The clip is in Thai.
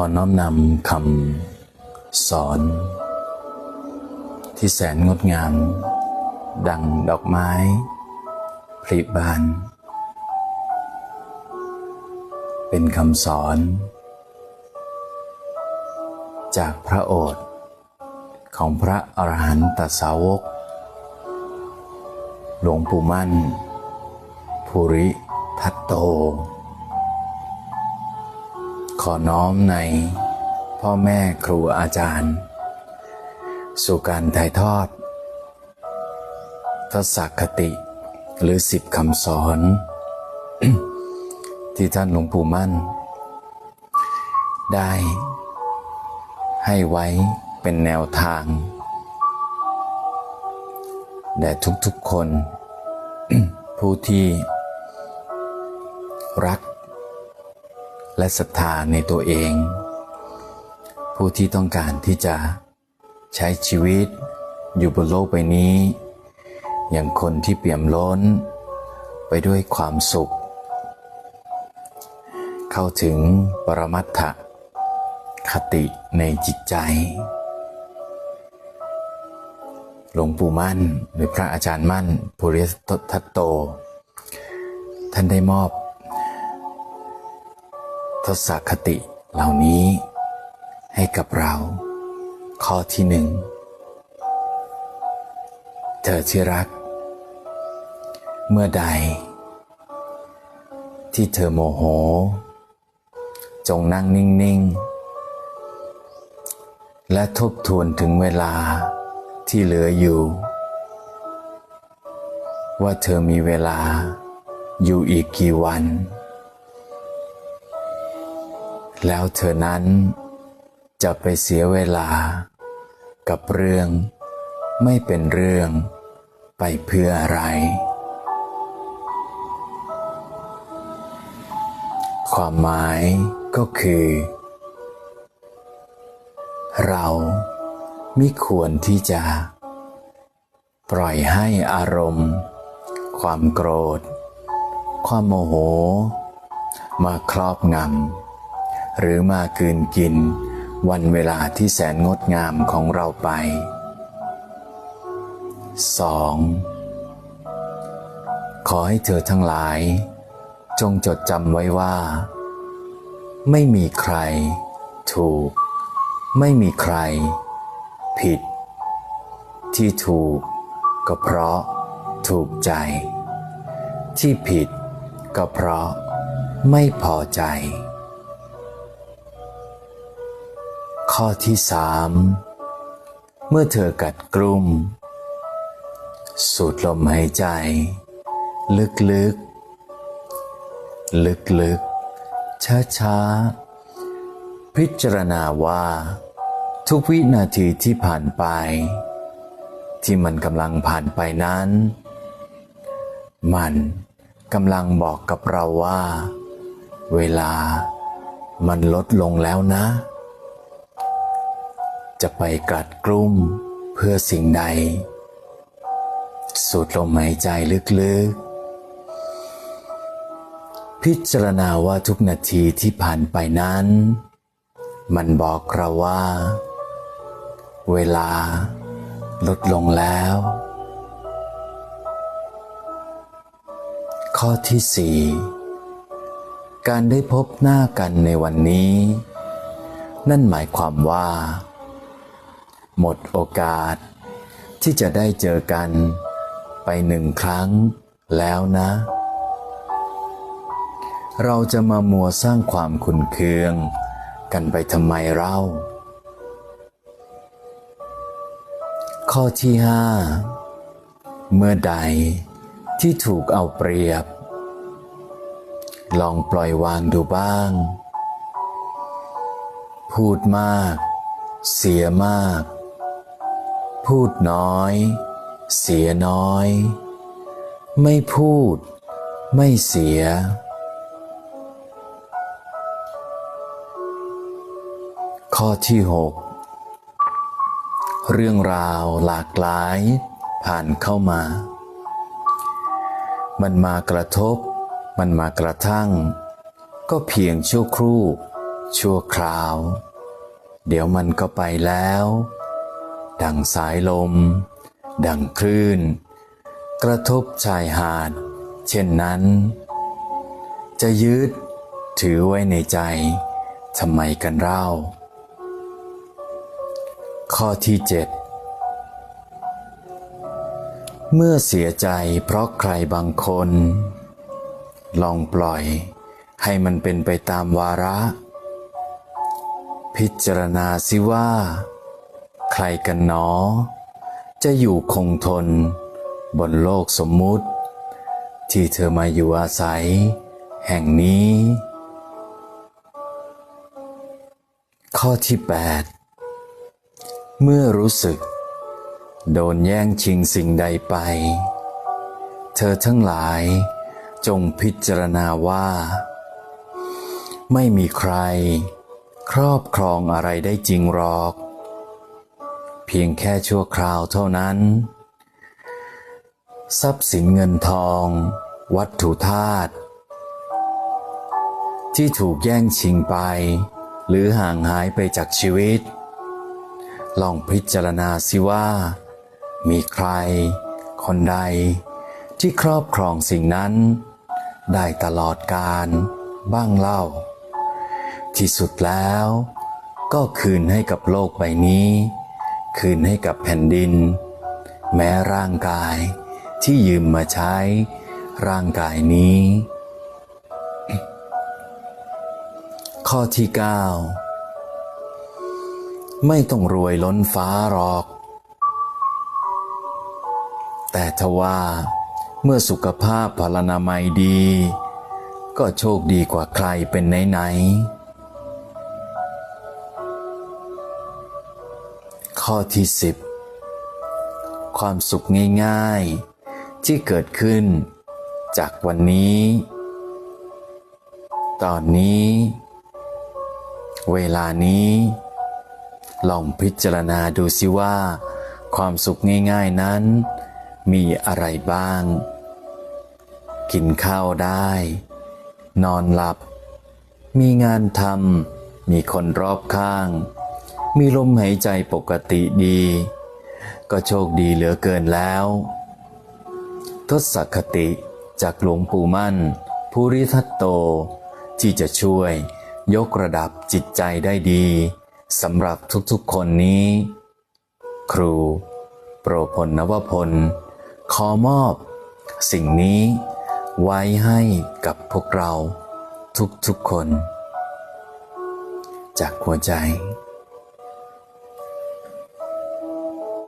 อน้อมนำคำสอน ที่แสนงดงาม ดังดอกไม้ผลิบาน เป็นคำสอน จากพระโอษฐ์ของพระอรหันตสาวก หลวงปู่มั่น ภูริทัตโต ขอน้อมใน พ่อแม่ครูอาจารย์ สู่การถ่ายทอด ทศคติ หรือสิบคำสอน ที่ท่านหลวงปู่มั่น ได้ ให้ไว้เป็นแนวทางแด่ทุกๆคน ผู้ที่รัก และศรัทธาในตัวเอง ผู้ที่ต้องการที่จะใช้ชีวิตอยู่บนโลกใบนี้ อย่างคนที่เปี่ยมล้น ไปด้วยความสุข เข้าถึงปรมัตถคติในจิตใจ หลวงปู่มั่น หรือพระอาจารย์มั่นภูริทัตโต ท่านได้มอบ ศคติเหล่านี้ ให้กับเรา ข้อที่หนึ่ง เธอที่รัก เมื่อใด ที่เธอโมโห จงนั่งนิ่ง ๆ และทบทวนถึงเวลาที่เหลืออยู่ ว่าเธอมีเวลาอยู่อีกกี่วัน แล้วเธอนั้นจะไปเสียเวลา กับเรื่องไม่เป็นเรื่องไปเพื่ออะไร ความหมายก็คือ เราไม่ควรที่จะ ปล่อยให้อารมณ์ ความโกรธ ความโมโห มาครอบงำ หรือมากืนกิน วันเวลาที่แสนงดงามของเราไป 2. ขอให้เธอทั้งหลาย จงจดจำไว้ว่า ไม่มีใคร ถูก ไม่มีใคร ผิด ที่ถูก ก็เพราะ ถูกใจ ที่ผิด ก็เพราะ ไม่พอใจ ข้อที่สามเมื่อเธอกัดกลุ่ม สูดลมหายใจ ลึกๆลึกๆช้าๆพิจารณาว่า ทุกวินาทีที่ผ่านไป ที่มันกำลังผ่านไปนั้น มันกำลังบอกกับเราว่า เวลามันลดลงแล้วนะ จะไปกัดกลุ่มเพื่อสิ่งใด สูดลมหายใจลึกๆ พิจารณาว่าทุกนาทีที่ผ่านไปนั้น มันบอกเราว่า เวลาลดลงแล้ว ข้อที่สี่การได้พบหน้ากันในวันนี้ นั่นหมายความว่า หมดโอกาส ที่จะได้เจอกันไปหนึ่งครั้งแล้วนะ เราจะมามัวสร้างความขุนเคือง กันไปทำไมเราข้อที่ห้าเมื่อใดที่ถูกเอาเปรียบ ลองปล่อยวางดูบ้าง พูดมาก เสียมาก พูดน้อย เสียน้อย ไม่พูด ไม่เสีย ข้อที่หกเรื่องราวหลากหลายผ่านเข้ามา มันมากระทบ มันมากระทั่ง ก็เพียงชั่วครู่ ชั่วคราว เดี๋ยวมันก็ไปแล้ว ดังสายลม ดังคลื่น กระทบชายหาด เช่นนั้น จะยึดถือไว้ในใจทำไมกันเล่า ข้อที่เจ็ดเมื่อเสียใจเพราะใครบางคน ลองปล่อยให้มันเป็นไปตามวาระ พิจารณาสิว่า ใครกันหนอ จะอยู่คงทน บนโลกสมมุติ ที่เธอมาอยู่อาศัย แห่งนี้ ข้อที่ 8 เมื่อรู้สึก โดนแย่งชิงสิ่งใดไป เธอทั้งหลายจงพิจารณาว่า ไม่มีใคร ครอบครองอะไรได้จริงหรอก เพียงแค่ชั่วคราวเท่านั้น ทรัพย์สินเงินทอง วัตถุธาตุที่ถูกแย่งชิงไป หรือห่างหายไปจากชีวิต ลองพิจารณาสิว่า มีใคร คนใด ที่ครอบครองสิ่งนั้น ได้ตลอดการบ้างเล่า ที่สุดแล้ว ก็คืนให้กับโลกใบนี้ คืนให้กับแผ่นดิน แม้ร่างกายที่ยืมมาใช้ร่างกายนี้ ข้อที่ 9 ไม่ต้องรวยล้นฟ้าหรอก แต่ทว่าเมื่อสุขภาพพลานามัยดี ก็โชคดีกว่าใครเป็นไหนๆ ข้อที่ 10 ความสุขง่ายๆ ที่เกิดขึ้นจากวันนี้ ตอนนี้ เวลานี้ ลองพิจารณาดูสิว่า ความสุขง่ายๆนั้น มีอะไรบ้าง กินข้าวได้ นอนหลับ มีงานทำมีคนรอบข้าง มีลมหายใจปกติดี ก็โชคดีเหลือเกินแล้ว ทศคติจากหลวงปู่มั่น ภูริทัตโต ที่จะช่วยยกระดับจิตใจได้ดีสำหรับทุกๆคนนี้ ครู โปรพลนวพล ขอมอบ สิ่งนี้ไว้ให้กับพวกเราทุกๆคน จากหัวใจ